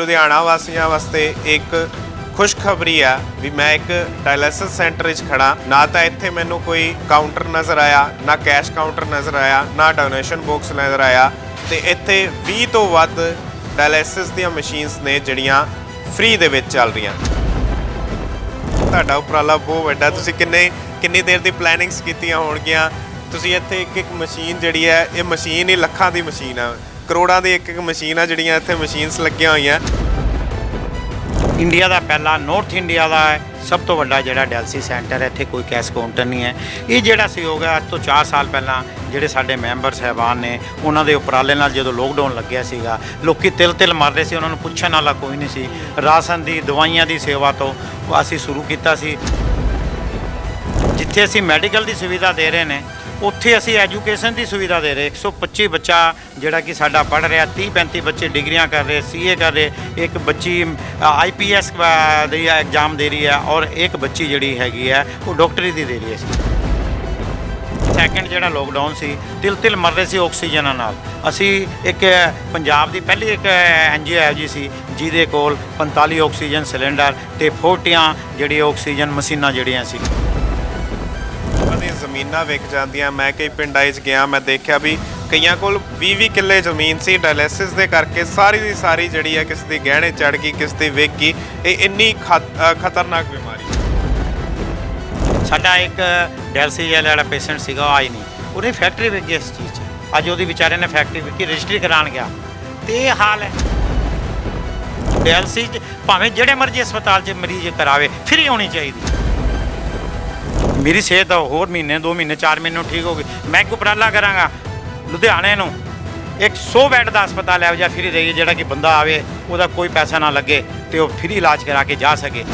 ਲੁਧਿਆਣਾ ਵਾਸੀਆਂ ਵਾਸਤੇ ਇੱਕ ਖੁਸ਼ਖਬਰੀ ਆ ਵੀ ਮੈਂ ਇੱਕ ਡਾਇਲਿਸਿਸ ਸੈਂਟਰ 'ਚ ਖੜਾ ਨਾ ਤਾਂ ਇੱਥੇ ਮੈਨੂੰ ਕੋਈ ਕਾਊਂਟਰ ਨਜ਼ਰ ਆਇਆ, ਨਾ ਕੈਸ਼ ਕਾਊਂਟਰ ਨਜ਼ਰ ਆਇਆ, ਨਾ ਡੋਨੇਸ਼ਨ ਬਾਕਸ ਨਜ਼ਰ ਆਇਆ ਤੇ ਇੱਥੇ 20 ਤੋਂ ਵੱਧ ਡਾਇਲਿਸਿਸ ਦੀਆਂ ਮਸ਼ੀਨਸ ਨੇ ਜਿਹੜੀਆਂ ਫ੍ਰੀ ਦੇ ਵਿੱਚ ਚੱਲ ਰਹੀਆਂ। ਤੁਹਾਡਾ ਉਪਰਾਲਾ ਬਹੁਤ ਵੱਡਾ। ਤੁਸੀਂ ਕਿੰਨੇ, ਕਿੰਨੀ ਦੇਰ ਦੀ ਪਲੈਨਿੰਗਸ ਕੀਤੀਆਂ ਹੋਣਗੀਆਂ? ਤੁਸੀਂ ਇੱਥੇ ਇੱਕ ਇੱਕ ਮਸ਼ੀਨ ਜਿਹੜੀ ਹੈ, ਇਹ ਮਸ਼ੀਨ ਹੀ ਲੱਖਾਂ ਦੀ ਮਸ਼ੀਨ ਆ। ਕਰੋੜਾਂ ਦੀ ਇੱਕ ਇੱਕ ਮਸ਼ੀਨ ਆ ਜਿਹੜੀਆਂ ਇੱਥੇ ਮਸ਼ੀਨਸ ਲੱਗੀਆਂ ਹੋਈਆਂ। ਇੰਡੀਆ ਦਾ ਪਹਿਲਾ ਨਾਰਥ ਇੰਡੀਆ ਦਾ ਹੈ ਸਭ ਤੋਂ ਵੱਡਾ ਜਿਹੜਾ ਡੈਲਸੀ ਸੈਂਟਰ ਹੈ, ਇੱਥੇ ਕੋਈ ਕੈਸ਼ ਕਾਊਂਟਰ ਨਹੀਂ ਹੈ। ਇਹ ਜਿਹੜਾ ਸਹਿਯੋਗ ਹੈ, ਅੱਜ ਤੋਂ 4 ਸਾਲ ਪਹਿਲਾਂ ਜਿਹੜੇ ਸਾਡੇ ਮੈਂਬਰ ਸਹਿਬਾਨ ਨੇ, ਉਹਨਾਂ ਦੇ ਉਪਰਾਲੇ ਨਾਲ ਜਦੋਂ ਲੋਕਡਾਊਨ ਲੱਗਿਆ ਸੀਗਾ, ਲੋਕੀ ਤਿਲ ਤਿਲ ਮਰ ਰਹੇ ਸੀ, ਉਹਨਾਂ ਨੂੰ ਪੁੱਛਣ ਵਾਲਾ ਕੋਈ ਨਹੀਂ ਸੀ। ਰਾਸ਼ਨ ਦੀ, ਦਵਾਈਆਂ ਦੀ ਸੇਵਾ ਤੋਂ ਅਸੀਂ ਸ਼ੁਰੂ ਕੀਤਾ ਸੀ। ਜਿੱਥੇ ਅਸੀਂ ਮੈਡੀਕਲ ਦੀ ਸੁਵਿਧਾ ਦੇ ਰਹੇ ਨੇ ਉੱਥੇ ਅਸੀਂ ਐਜੂਕੇਸ਼ਨ ਦੀ ਸੁਵਿਧਾ ਦੇ ਰਹੇ। 125 ਬੱਚਾ ਜਿਹੜਾ ਕਿ ਸਾਡਾ ਪੜ ਰਿਹਾ 30 35 ਬੱਚੇ ਡਿਗਰੀਆਂ ਕਰ ਰਹੇ ਸੀਏ ਕਰ ਰਹੇ, ਇੱਕ ਬੱਚੀ ਆਈਪੀਐਸ ਦੀ ਐਗਜ਼ਾਮ ਦੇ ਰਹੀ ਹੈ ਔਰ ਇੱਕ ਬੱਚੀ ਜਿਹੜੀ ਹੈਗੀ ਹੈ, ਉਹ ਡਾਕਟਰੀ ਦੀ ਦੇ ਰਹੀ ਹੈ ਸੈਕੰਡ ਜਿਹੜਾ ਲੋਕਡਾਊਨ ਸੀ ਤਿਲ ਤਿਲ ਮਰ ਰਹੇ ਸੀ ਆਕਸੀਜਨ ਨਾਲ। ਅਸੀਂ ਇੱਕ ਪੰਜਾਬ ਦੀ ਪਹਿਲੀ ਇੱਕ ਐਨਜੀਓ ਹੈ ਜੀ ਸੀ, ਜਿਹਦੇ ਕੋਲ 45 ਆਕਸੀਜਨ ਸਿਲੰਡਰ ਤੇ 40 ਜਿਹੜੀ ਆਕਸੀਜਨ ਮਸ਼ੀਨਾਂ ਜਿਹੜੀਆਂ ਸੀ। ਜ਼ਮੀਨਾਂ ਵਿਕ ਜਾਂਦੀਆਂ। ਮੈਂ ਕਈ ਪਿੰਡਾਂ 'ਚ ਗਿਆ, ਮੈਂ ਦੇਖਿਆ ਵੀ ਕਈਆਂ ਕੋਲ 20-20 ਕਿੱਲੇ ਜ਼ਮੀਨ ਸੀ। ਡਾਇਲਿਸਿਸ ਦੇ ਕਰਕੇ ਸਾਰੀ ਦੀ ਸਾਰੀ ਜਿਹੜੀ ਹੈ ਕਿਸ ਦੀ ਗਹਿਣੇ ਚੜ ਗਈ, ਕਿਸ ਦੀ ਵਿਕ ਗਈ, ਇਹ ਇੰਨੀ ਖਤ- ਖਤਰਨਾਕ ਬਿਮਾਰੀ ਸਾਡਾ ਇੱਕ ਡੈਲਸੀ ਵਾਲਾ ਪੇਸ਼ੈਂਟ ਸੀਗਾ, ਉਹ ਆਈ ਨਹੀਂ। ਉਹਨੇ ਫੈਕਟਰੀ ਵੇਚੀ ਇਸ ਚੀਜ਼ 'ਚ। ਅੱਜ ਉਹਦੀ ਵਿਚਾਰੇ ਨੇ ਫੈਕਟਰੀ ਵੇਚੀ ਰਜਿਸਟਰੀ ਕਰਾਉਣ ਗਿਆ। ਤੇ ਇਹ ਹਾਲ ਹੈ। ਡੈਲਸੀ 'ਚ ਭਾਵੇਂ ਜਿਹੜੇ ਮਰਜ਼ੀ ਹਸਪਤਾਲ 'ਚ ਮਰੀਜ਼ ਕਰਾਵੇ, ਫ੍ਰੀ ਹੋਣੀ ਚਾਹੀਦੀ। ਮੇਰੀ ਸਿਹਤ ਤਾਂ ਹੋਰ ਮਹੀਨੇ, ਦੋ ਮਹੀਨੇ, ਚਾਰ ਮਹੀਨੇ ਨੂੰ ਠੀਕ ਹੋ ਗਈ। ਮੈਂ ਇੱਕ ਉਪਰਾਲਾ ਕਰਾਂਗਾ ਲੁਧਿਆਣੇ ਨੂੰ। ਇੱਕ 100 ਬੈੱਡ ਦਾ ਹਸਪਤਾਲ ਹੈ ਜਾਂ ਫ੍ਰੀ ਰਹੀ ਜਿਹੜਾ ਕਿ ਬੰਦਾ ਆਵੇ, ਉਹਦਾ ਕੋਈ ਪੈਸਾ ਨਾ ਲੱਗੇ ਤੇ ਉਹ ਫ੍ਰੀ ਇਲਾਜ ਕਰਾ ਕੇ ਜਾ ਸਕੇ।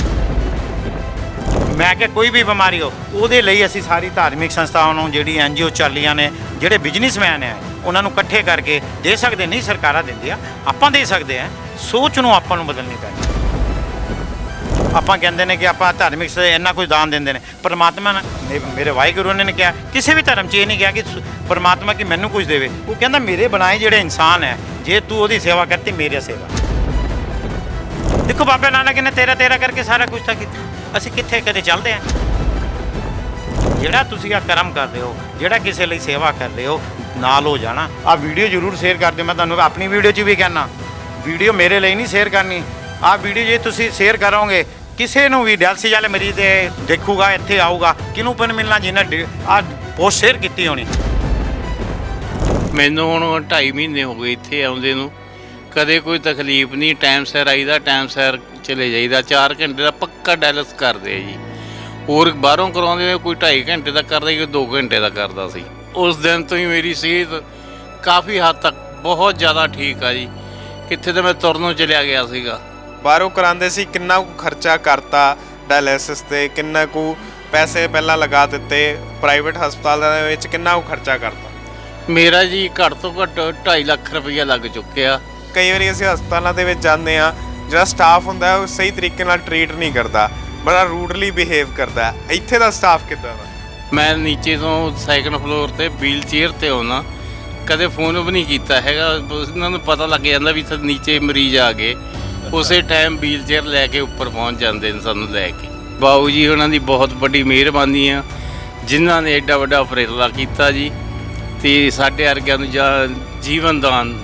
ਮੈਂ ਕਿ ਕੋਈ ਵੀ ਬਿਮਾਰੀ ਹੋ, ਉਹਦੇ ਲਈ ਅਸੀਂ ਸਾਰੀ ਧਾਰਮਿਕ ਸੰਸਥਾਵਾਂ ਨੂੰ ਜਿਹੜੀ ਐਨਜੀਓ ਚੱਲੀਆਂ ਨੇ, ਜਿਹੜੇ ਬਿਜ਼ਨਸਮੈਨ ਹੈ ਉਹਨਾਂ ਨੂੰ ਇਕੱਠੇ ਕਰਕੇ ਦੇ ਸਕਦੇ, ਨਹੀਂ ਸਰਕਾਰਾਂ ਦਿੰਦੀਆਂ, ਆਪਾਂ ਦੇ ਸਕਦੇ ਆ ਸੋਚ ਨੂੰ ਆਪਾਂ ਨੂੰ ਬਦਲਣੀ ਪੈਣੀ। ਆਪਾਂ ਕਹਿੰਦੇ ਨੇ ਕਿ ਆਪਾਂ ਧਾਰਮਿਕ ਸੇ ਇੰਨਾ ਕੁਝ ਦਾਨ ਦਿੰਦੇ ਨੇ। ਪਰਮਾਤਮਾ ਨੇ ਮੇਰੇ ਵਾਹਿਗੁਰੂ ਨੇ ਕਿਹਾ, ਕਿਸੇ ਵੀ ਧਰਮ 'ਚ ਇਹ ਨਹੀਂ ਕਿਹਾ ਕਿ ਪਰਮਾਤਮਾ ਕਿ ਮੈਨੂੰ ਕੁਝ ਦੇਵੇ। ਉਹ ਕਹਿੰਦਾ, ਮੇਰੇ ਬਣਾਏ ਜਿਹੜੇ ਇਨਸਾਨ ਹੈ, ਜੇ ਤੂੰ ਉਹਦੀ ਸੇਵਾ ਕਰਤੀ, ਮੇਰੀ ਸੇਵਾ। ਦੇਖੋ ਬਾਬਾ ਨਾਨਕ ਨੇ ਤੇਰਾ ਤੇਰਾ ਕਰਕੇ ਸਾਰਾ ਕੁਝ ਤਾਂ ਕੀਤਾ। ਅਸੀਂ ਕਿੱਥੇ ਕਦੇ ਚੱਲਦੇ ਆ? ਜਿਹੜਾ ਤੁਸੀਂ ਆ ਕਰਮ ਕਰ ਰਹੇ ਹੋ, ਜਿਹੜਾ ਕਿਸੇ ਲਈ ਸੇਵਾ ਕਰ ਰਹੇ ਹੋ, ਨਾਲ ਹੋ ਜਾਣਾ। ਆ ਵੀਡੀਓ ਜ਼ਰੂਰ ਸ਼ੇਅਰ ਕਰ ਦਿਓ, ਮੈਂ ਤੁਹਾਨੂੰ ਆਪਣੀ ਵੀਡੀਓ 'ਚ ਵੀ ਕਹਿਣਾ ਵੀਡੀਓ ਮੇਰੇ ਲਈ ਨਹੀਂ ਸ਼ੇਅਰ ਕਰਨੀ। ਆ ਵੀਡੀਓ ਜੇ ਤੁਸੀਂ ਸ਼ੇਅਰ ਕਰੋਗੇ ਕਿਸੇ ਨੂੰ ਵੀ ਡਾਇਲਸਿਸ ਵਾਲੇ ਮਰੀਜ਼ ਦੇ ਦੇਖੂਗਾ, ਇੱਥੇ ਆਊਗਾ। ਕਿਹਨੂੰ ਪਨ ਮਿਲਣਾ ਜਿਹਨੇ ਆ ਪੋਸਟ ਸ਼ੇਅਰ ਕੀਤੀ ਹੋਣੀ? ਮੈਨੂੰ ਹੁਣ 2.5 ਮਹੀਨੇ ਹੋ ਗਏ ਇੱਥੇ ਆਉਂਦੇ ਨੂੰ। ਕਦੇ ਕੋਈ ਤਕਲੀਫ ਨਹੀਂ, ਟਾਈਮ ਸਿਰ ਆਈਦਾ, ਟਾਈਮ ਸਿਰ ਚਲੇ ਜਾਈਦਾ। 4 ਘੰਟੇ ਦਾ ਪੱਕਾ ਡਾਇਲਸ ਕਰਦੇ ਆ ਜੀ। ਹੋਰ ਬਾਹਰੋਂ ਕਰਾਉਂਦੇ ਨੇ, ਕੋਈ 2.5 ਘੰਟੇ ਦਾ ਕਰਦਾ ਕੋਈ 2 ਘੰਟੇ ਦਾ ਕਰਦਾ ਸੀ। ਉਸ ਦਿਨ ਤੋਂ ਹੀ ਮੇਰੀ ਸਿਹਤ ਕਾਫੀ ਹੱਦ ਤੱਕ ਬਹੁਤ ਜ਼ਿਆਦਾ ਠੀਕ ਆ ਜੀ। ਕਿੱਥੇ ਤਾਂ ਮੈਂ ਤੁਰਨੋਂ ਚਲਿਆ ਗਿਆ ਸੀਗਾ। ਬਾਹਰੋਂ ਕਰਾਉਂਦੇ ਸੀ ਕਿੰਨਾ ਕੁ ਖਰਚਾ ਕਰਤਾ ਡਾਇਲਿਸਿਸ ਤੇ ਕਿੰਨਾ ਕੁ ਪੈਸੇ ਪਹਿਲਾਂ ਲਗਾ ਦਿੱਤੇ ਪ੍ਰਾਈਵੇਟ ਹਸਪਤਾਲਾਂ ਦੇ ਵਿੱਚ ਕਿੰਨਾ ਕੁ ਖਰਚਾ ਕਰਤਾ? ਮੇਰਾ ਜੀ ਘੱਟ ਤੋਂ ਘੱਟ 2.5 ਲੱਖ ਰੁਪਈਆ ਲੱਗ ਚੁੱਕਿਆ। ਕਈ ਵਾਰੀ ਅਸੀਂ ਹਸਪਤਾਲਾਂ ਦੇ ਵਿੱਚ ਜਾਂਦੇ ਆ ਜਿਹੜਾ ਸਟਾਫ ਹੁੰਦਾ ਉਹ ਸਹੀ ਤਰੀਕੇ ਨਾਲ ਟਰੀਟ ਨਹੀਂ ਕਰਦਾ ਬੜਾ ਰੂਡਲੀ ਬਿਹੇਵ ਕਰਦਾ। ਇੱਥੇ ਦਾ ਸਟਾਫ ਕਿੱਦਾਂ ਦਾ? ਮੈਂ ਨੀਚੇ ਤੋਂ ਸੈਕੰਡ ਫਲੋਰ ਤੇ ਵੀਲ ਚੇਅਰ ਤੇ ਆਉਣਾ ਕਦੇ ਫੋਨ ਵੀ ਨਹੀਂ ਕੀਤਾ ਹੈਗਾ। ਉਹਨਾਂ ਨੂੰ ਪਤਾ ਲੱਗ ਜਾਂਦਾ ਵੀ ਇੱਥੇ ਨੀਚੇ ਮਰੀਜ਼ ਆ ਗਏ। ਉਸੇ ਟਾਈਮ ਵੀਲਚੇਅਰ ਲੈ ਕੇ ਉੱਪਰ ਪਹੁੰਚ ਜਾਂਦੇ ਨੇ ਸਾਨੂੰ ਲੈ ਕੇ। ਬਾਊ ਜੀ ਉਹਨਾਂ ਦੀ ਬਹੁਤ ਵੱਡੀ ਮਿਹਰਬਾਨੀ ਆ, ਜਿਨ੍ਹਾਂ ਨੇ ਐਡਾ ਵੱਡਾ ਉਪਰਾਲਾ ਕੀਤਾ ਜੀ, ਤੇ ਸਾਡੇ ਵਰਗਿਆਂ ਨੂੰ ਜਾ- ਜੀਵਨ ਦਾਨ